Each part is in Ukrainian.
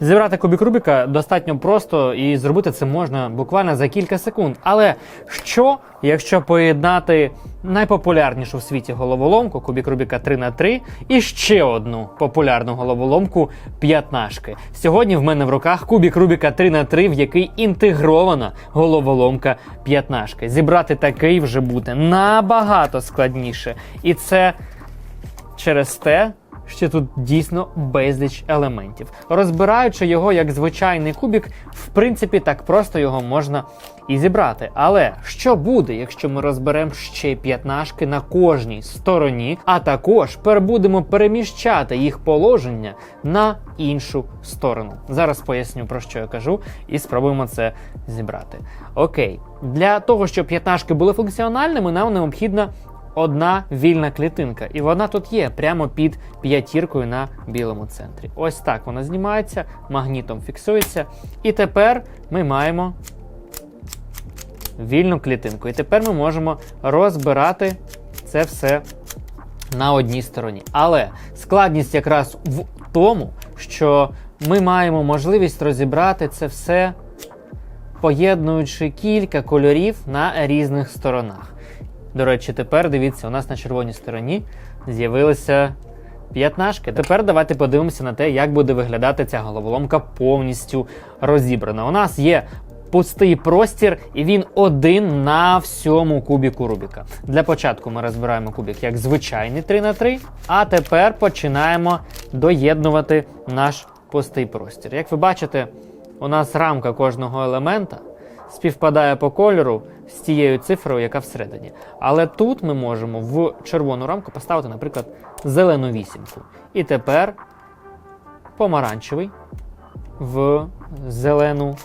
Зібрати кубік Рубіка достатньо просто і зробити це можна буквально за кілька секунд. Але що, якщо поєднати найпопулярнішу в світі головоломку кубік Рубіка 3 на 3 і ще одну популярну головоломку п'ятнашки? Сьогодні в мене в руках кубік Рубіка 3 на 3 в який інтегрована головоломка п'ятнашки. Зібрати такий вже буде набагато складніше. І це через те, що тут дійсно безліч елементів. Розбираючи його як звичайний кубік, в принципі, так просто його можна і зібрати. Але що буде, якщо ми розберемо ще п'ятнашки на кожній стороні, а також будемо переміщати їх положення на іншу сторону? Зараз поясню про що я кажу, і спробуємо це зібрати. Окей, для того, щоб п'ятнашки були функціональними, нам необхідно одна вільна клітинка, і вона тут є прямо під п'ятіркою на білому центрі. Ось так вона знімається, магнітом фіксується. І тепер ми маємо вільну клітинку. І тепер ми можемо розбирати це все на одній стороні. Але складність якраз в тому, що ми маємо можливість розібрати це все, поєднуючи кілька кольорів на різних сторонах. До речі, тепер дивіться, у нас на червоній стороні з'явилися п'ятнашки. Тепер давайте подивимося на те, як буде виглядати ця головоломка повністю розібрана. У нас є пустий простір, і він один на всьому кубіку Рубіка. Для початку ми розбираємо кубік як звичайний 3 на 3 а тепер починаємо доєднувати наш пустий простір. Як ви бачите, у нас рамка кожного елемента співпадає по кольору з тією цифрою, яка всередині. Але тут ми можемо в червону рамку поставити, наприклад, зелену вісімку. І тепер помаранчевий в зелену,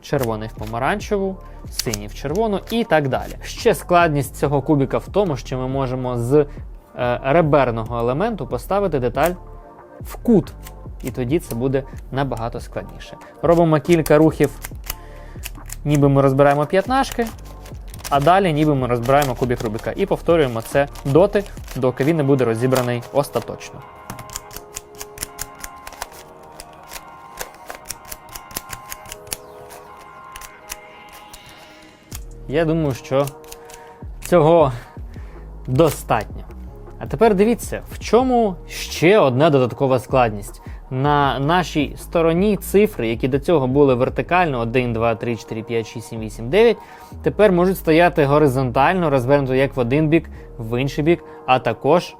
червоний в помаранчеву, синій в червону і так далі. Ще складність цього кубіка в тому, що ми можемо з е, реберного елементу поставити деталь в кут. І тоді це буде набагато складніше. Робимо кілька рухів ніби ми розбираємо п'ятнашки, а далі ніби ми розбираємо кубік Рубіка. І повторюємо це доти, доки він не буде розібраний остаточно. Я думаю, що цього достатньо. А тепер дивіться, в чому ще одна додаткова складність. На нашій стороні цифри, які до цього були вертикально 1, 2, 3, 4, 5, 6, 7, 8, 9, тепер можуть стояти горизонтально, розвернуто як в один бік, в інший бік, а також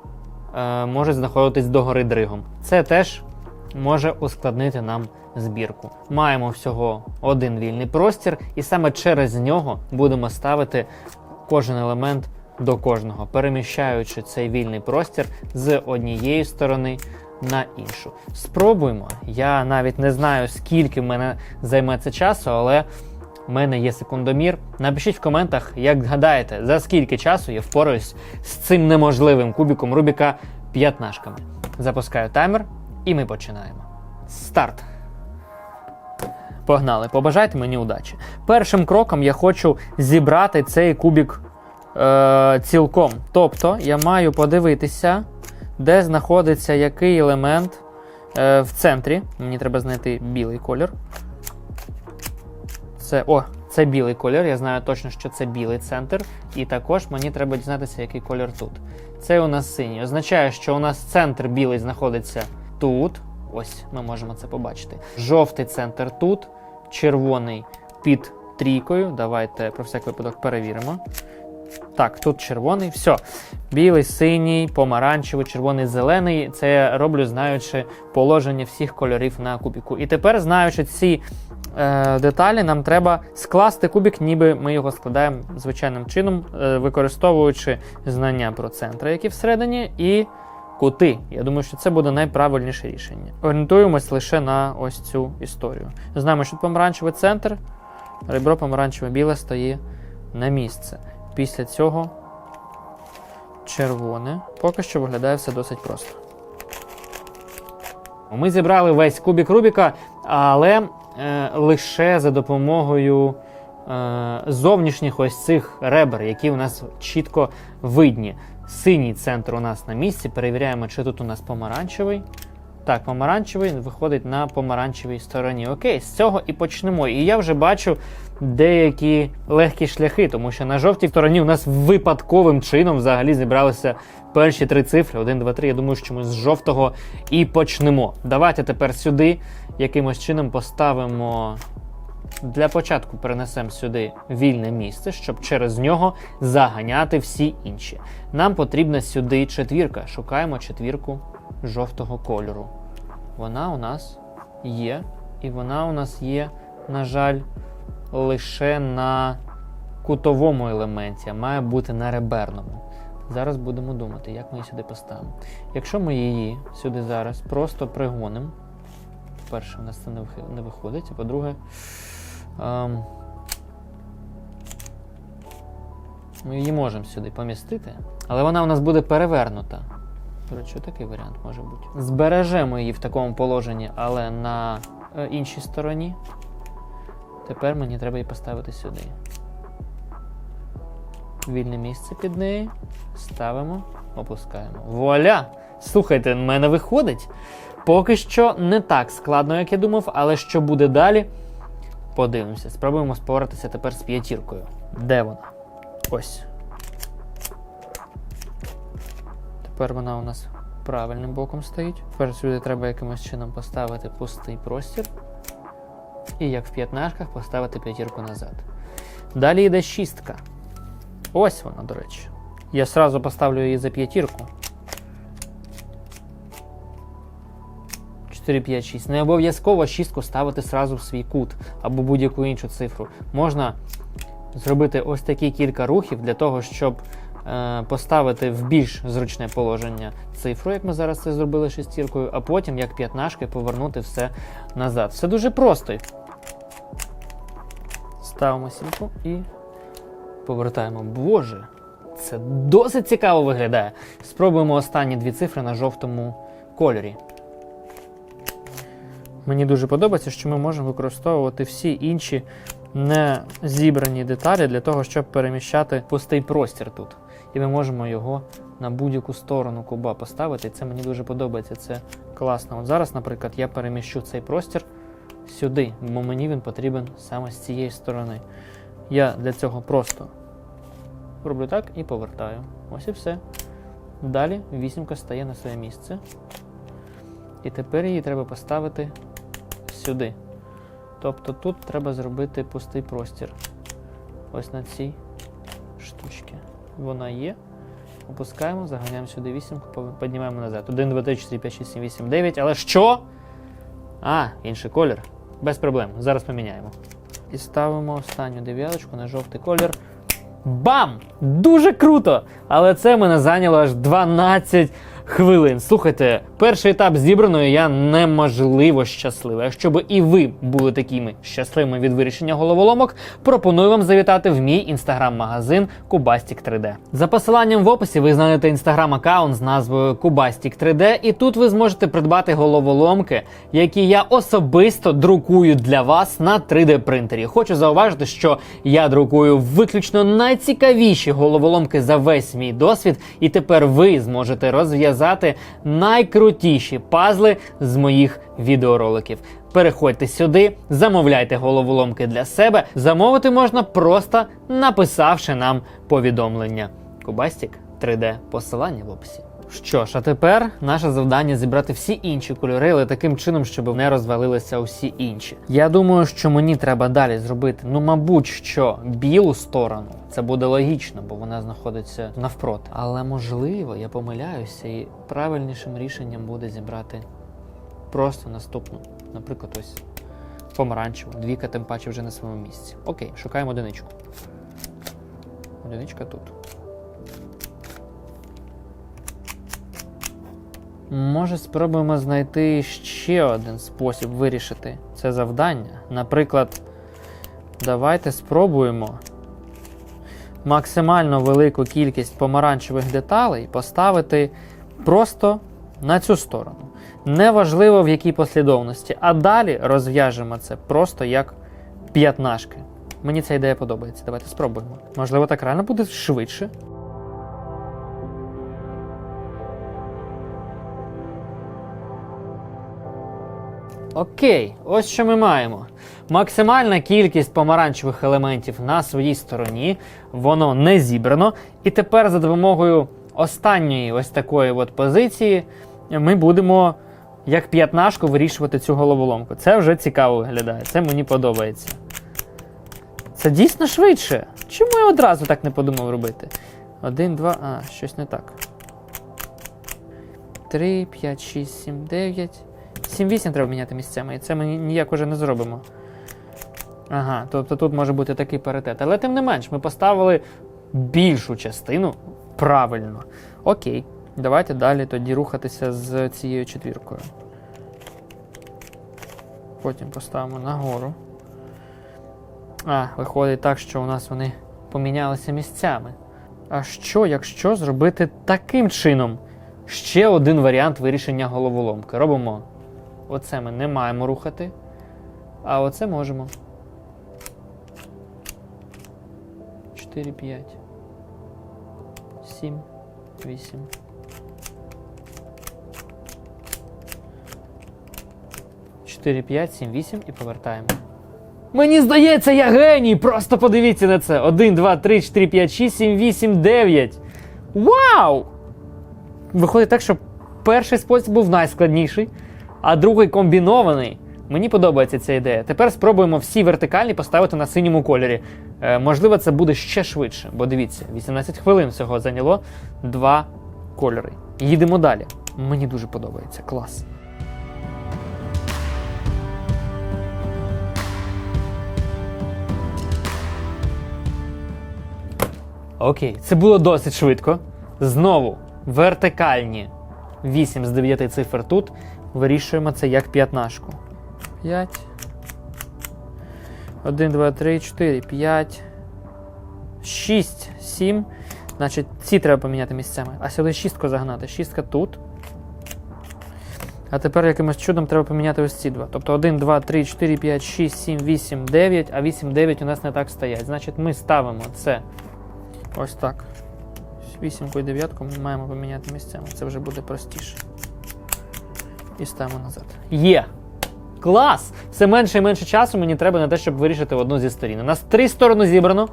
е, можуть знаходитись догори дригом. Це теж може ускладнити нам збірку. Маємо всього один вільний простір, і саме через нього будемо ставити кожен елемент до кожного, переміщаючи цей вільний простір з однієї сторони на іншу. Спробуємо. Я навіть не знаю, скільки в мене займе це часу, але в мене є секундомір. Напишіть в коментах, як гадаєте, за скільки часу я впораюсь з цим неможливим кубіком Рубіка п'ятнашками. Запускаю таймер, і ми починаємо. Старт. Погнали, побажайте мені удачі. Першим кроком я хочу зібрати цей кубік е, цілком. Тобто я маю подивитися, де знаходиться який елемент е, в центрі. Мені треба знайти білий колір. Це, о, це білий колір. Я знаю точно, що це білий центр. І також мені треба дізнатися, який колір тут. Це у нас синій. Означає, що у нас центр білий знаходиться тут. Ось ми можемо це побачити. Жовтий центр тут, червоний під трійкою. Давайте про всяк випадок перевіримо. Так, тут червоний. Все. Білий, синій, помаранчевий, червоний, зелений. Це я роблю, знаючи положення всіх кольорів на кубіку. І тепер, знаючи ці е, деталі, нам треба скласти кубік, ніби ми його складаємо звичайним чином, е, використовуючи знання про центри, які всередині, і кути. Я думаю, що це буде найправильніше рішення. Орієнтуємось лише на ось цю історію. Знаємо, що помаранчевий центр, ребро помаранчеве біле стає на місце. Після цього червоне. Поки що виглядає все досить просто. Ми зібрали весь кубік Рубіка, але е, лише за допомогою е, зовнішніх ось цих ребер, які у нас чітко видні. Синій центр у нас на місці. Перевіряємо, чи тут у нас помаранчевий. Так, помаранчевий виходить на помаранчевій стороні. Окей, з цього і почнемо. І я вже бачу деякі легкі шляхи, тому що на жовтій стороні у нас випадковим чином взагалі зібралися перші три цифри: 1, 2, 3. Я думаю, що ми з жовтого і почнемо. Давайте тепер сюди якимось чином поставимо. Для початку перенесемо сюди вільне місце, щоб через нього заганяти всі інші. Нам потрібна сюди четвірка. Шукаємо четвірку жовтого кольору. Вона у нас є, і вона у нас є, на жаль, лише на кутовому елементі, а має бути на реберному. Зараз будемо думати, як ми її сюди поставимо. Якщо ми її сюди зараз просто пригонимо, по-перше, у нас це не виходить, а по-друге, ем, ми її можемо сюди помістити, але вона у нас буде перевернута. До речі, такий варіант може бути. Збережемо її в такому положенні, але на е, іншій стороні. Тепер мені треба її поставити сюди. Вільне місце під неї. Ставимо, опускаємо. Вуаля! Слухайте, в мене виходить. Поки що не так складно, як я думав, але що буде далі? Подивимося. Спробуємо споратися тепер з п'ятіркою. Де вона? Ось. Тепер вона у нас правильним боком стоїть. Тепер сюди треба якимось чином поставити пустий простір. І як в п'ятнашках поставити п'ятірку назад. Далі йде шістка. Ось вона, до речі. Я сразу поставлю її за п'ятірку. 4, 5, 6. Не обов'язково шістку ставити сразу в свій кут або будь-яку іншу цифру. Можна зробити ось такі кілька рухів для того, щоб поставити в більш зручне положення цифру, як ми зараз це зробили шестіркою, а потім, як п'ятнашки, повернути все назад. Все дуже просто. Ставимо сімку і повертаємо. Боже, це досить цікаво виглядає. Спробуємо останні дві цифри на жовтому кольорі. Мені дуже подобається, що ми можемо використовувати всі інші не зібрані деталі для того, щоб переміщати пустий простір тут. І ми можемо його на будь-яку сторону куба поставити. І це мені дуже подобається. Це класно. От зараз, наприклад, я переміщу цей простір сюди, бо мені він потрібен саме з цієї сторони. Я для цього просто роблю так і повертаю. Ось і все. Далі вісімка стає на своє місце. І тепер її треба поставити сюди. Тобто тут треба зробити пустий простір. Ось на цій штучці. Вона є. Опускаємо, заганяємо сюди вісімку, піднімаємо назад. 1, 2, 3, 4, 5, 6, 7, 8, 9. Але що? А, інший колір. Без проблем. Зараз поміняємо. І ставимо останню дев'яточку на жовтий колір. Бам! Дуже круто! Але це мене зайняло аж 12 хвилин. Слухайте, перший етап зібрано, і я неможливо щасливий. Якщо б і ви були такими щасливими від вирішення головоломок, пропоную вам завітати в мій інстаграм-магазин Kubastic 3D. За посиланням в описі ви знайдете інстаграм-аккаунт з назвою Kubastic 3D, і тут ви зможете придбати головоломки, які я особисто друкую для вас на 3D принтері. Хочу зауважити, що я друкую виключно найцікавіші головоломки за весь мій досвід, і тепер ви зможете розв'язати найкрутіші пазли з моїх відеороликів. Переходьте сюди, замовляйте головоломки для себе. Замовити можна просто написавши нам повідомлення. Кубастік 3D посилання в описі. Що ж, а тепер наше завдання зібрати всі інші кольори, але таким чином, щоб не розвалилися усі інші. Я думаю, що мені треба далі зробити, ну, мабуть, що білу сторону. Це буде логічно, бо вона знаходиться навпроти. Але можливо, я помиляюся, і правильнішим рішенням буде зібрати просто наступну. Наприклад, ось помаранчеву. Двіка тим паче вже на своєму місці. Окей, шукаємо одиничку. Одиничка тут. Може, спробуємо знайти ще один спосіб вирішити це завдання. Наприклад, давайте спробуємо максимально велику кількість помаранчевих деталей поставити просто на цю сторону. Неважливо в якій послідовності, а далі розв'яжемо це просто як п'ятнашки. Мені ця ідея подобається. Давайте спробуємо. Можливо, так реально буде швидше. Окей, ось що ми маємо. Максимальна кількість помаранчевих елементів на своїй стороні, воно не зібрано. І тепер за допомогою останньої ось такої от позиції ми будемо як п'ятнашку вирішувати цю головоломку. Це вже цікаво виглядає, це мені подобається. Це дійсно швидше. Чому я одразу так не подумав робити? Один, два, а, щось не так. 3, 5, 6, 7, 9. 7, 8 треба міняти місцями, і це ми ніяк уже не зробимо. Ага, тобто тут може бути такий паритет. Але тим не менш, ми поставили більшу частину правильно. Окей, давайте далі тоді рухатися з цією четвіркою. Потім поставимо нагору. А, виходить так, що у нас вони помінялися місцями. А що, якщо зробити таким чином? Ще один варіант вирішення головоломки. Робимо. Оце ми не маємо рухати. А оце можемо. 4, 5. 7, 8. Чотири, п'ять, сім, вісім і повертаємо. Мені здається, я геній! Просто подивіться на це. 1, 2, 3, 4, 5, 6, 7, 8, 9. Вау! Виходить так, що перший спосіб був найскладніший, а другий комбінований. Мені подобається ця ідея. Тепер спробуємо всі вертикальні поставити на синьому кольорі. Е, можливо, це буде ще швидше, бо дивіться, 18 хвилин всього зайняло два кольори. Їдемо далі. Мені дуже подобається. Клас. Окей, це було досить швидко. Знову вертикальні 8 з 9 цифр тут. Вирішуємо це як п'ятнашку. 5. 1, 2, 3, 4, 5. 6, 7. Значить, ці треба поміняти місцями. А сюди шістку загнати. Шістка тут. А тепер якимось чудом треба поміняти ось ці два. Тобто 1, 2, 3, 4, 5, 6, 7, 8, 9, а 8, 9 у нас не так стоять. Значить, ми ставимо це ось так. Вісімку і дев'ятку ми маємо поміняти місцями. Це вже буде простіше. І ставимо назад. Є! Клас! Все менше і менше часу мені треба на те, щоб вирішити одну зі сторін. У нас три сторони зібрано,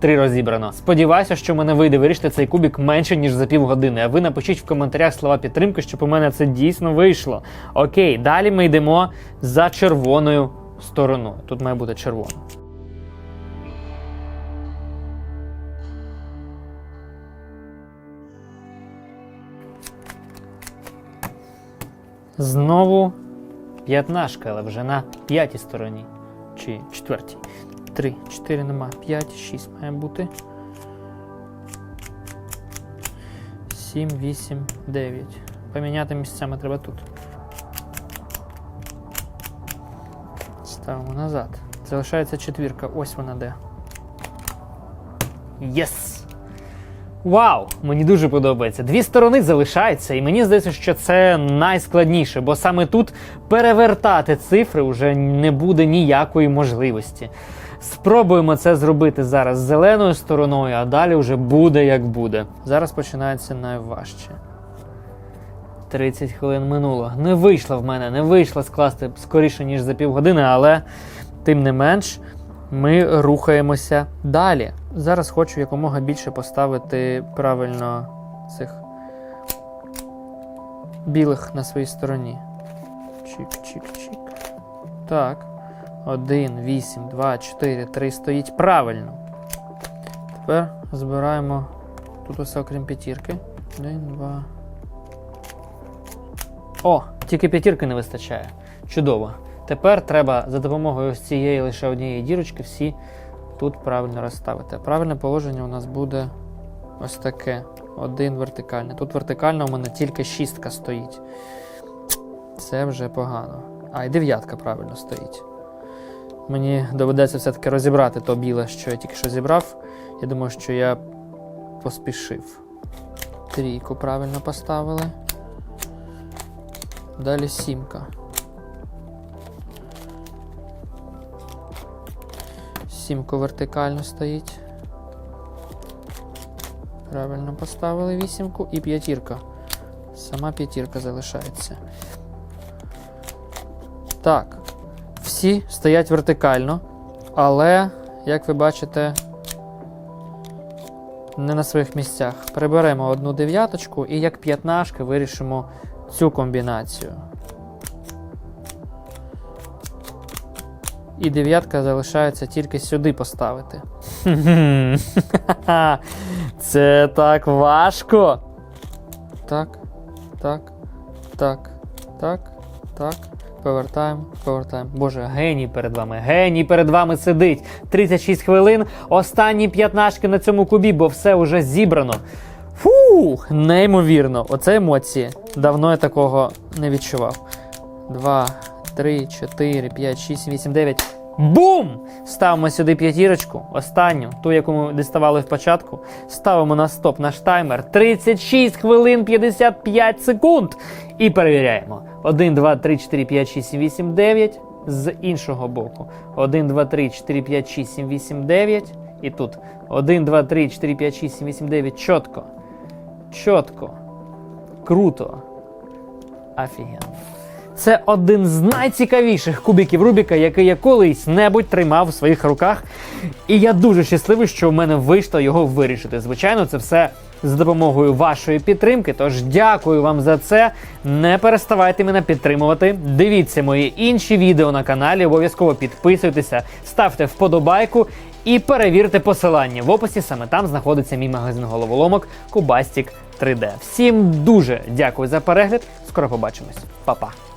три розібрано. Сподіваюся, що в мене вийде вирішити цей кубік менше, ніж за півгодини. А ви напишіть в коментарях слова підтримки, щоб у мене це дійсно вийшло. Окей, далі ми йдемо за червоною стороною. Тут має бути червона. Знову п'ятнашка, але вже на п'ятій стороні. Чи четвертій. Три, чотири нема. П'ять, шість має бути. Сім, вісім, дев'ять. Поміняти місцями треба тут. Ставимо назад. Залишається четвірка. Ось вона де. Єс! Вау! Мені дуже подобається. Дві сторони залишаються, і мені здається, що це найскладніше, бо саме тут перевертати цифри вже не буде ніякої можливості. Спробуємо це зробити зараз зеленою стороною, а далі вже буде як буде. Зараз починається найважче. 30 хвилин минуло. Не вийшло в мене, не вийшло скласти скоріше, ніж за півгодини, але тим не менш ми рухаємося далі. Зараз хочу якомога більше поставити правильно цих білих на своїй стороні. Чик-чик-чик. Так. 1, 8, 2, 4, 3 стоїть правильно. Тепер збираємо тут усе окрім п'ятірки. 1, 2. О, тільки п'ятірки не вистачає. Чудово. Тепер треба за допомогою цієї лише однієї дірочки всі тут правильно розставити. Правильне положення у нас буде ось таке. Один вертикальний. Тут вертикально у мене тільки шістка стоїть. Це вже погано. А, і дев'ятка правильно стоїть. Мені доведеться все-таки розібрати то біле, що я тільки що зібрав. Я думаю, що я поспішив. Трійку правильно поставили. Далі сімка. Сімку вертикально стоїть. Правильно поставили вісімку і п'ятірка. Сама п'ятірка залишається. Так. Всі стоять вертикально, але, як ви бачите, не на своїх місцях. Приберемо одну дев'яточку і як п'ятнашки вирішимо цю комбінацію. І дев'ятка залишається тільки сюди поставити. Це так важко. Так, так, так, так, так. Повертаємо, повертаємо. Боже, геній перед вами. Геній перед вами сидить. 36 хвилин. Останні п'ятнашки на цьому кубі, бо все вже зібрано. Фух, неймовірно. Оце емоції. Давно я такого не відчував. 2, 3, 4, 5, 6, 7, 8, 9. Бум! Ставимо сюди п'ятірочку, останню, ту, яку ми діставали в початку. Ставимо на стоп наш таймер. 36 хвилин 55 секунд. І перевіряємо. 1, 2, 3, 4, 5, 6, 7, 8, 9. З іншого боку. 1, 2, 3, 4, 5, 6, 7, 8, 9. І тут. 1, 2, 3, 4, 5, 6, 7, 8, 9. Чітко. Чітко. Круто. Офігенно. Це один з найцікавіших кубиків Рубіка, який я колись-небудь тримав у своїх руках. І я дуже щасливий, що в мене вийшло його вирішити. Звичайно, це все з допомогою вашої підтримки. Тож дякую вам за це. Не переставайте мене підтримувати. Дивіться мої інші відео на каналі. Обов'язково підписуйтеся, ставте вподобайку і перевірте посилання. В описі саме там знаходиться мій магазин головоломок Кубастік 3D. Всім дуже дякую за перегляд. Скоро побачимось. Па-па.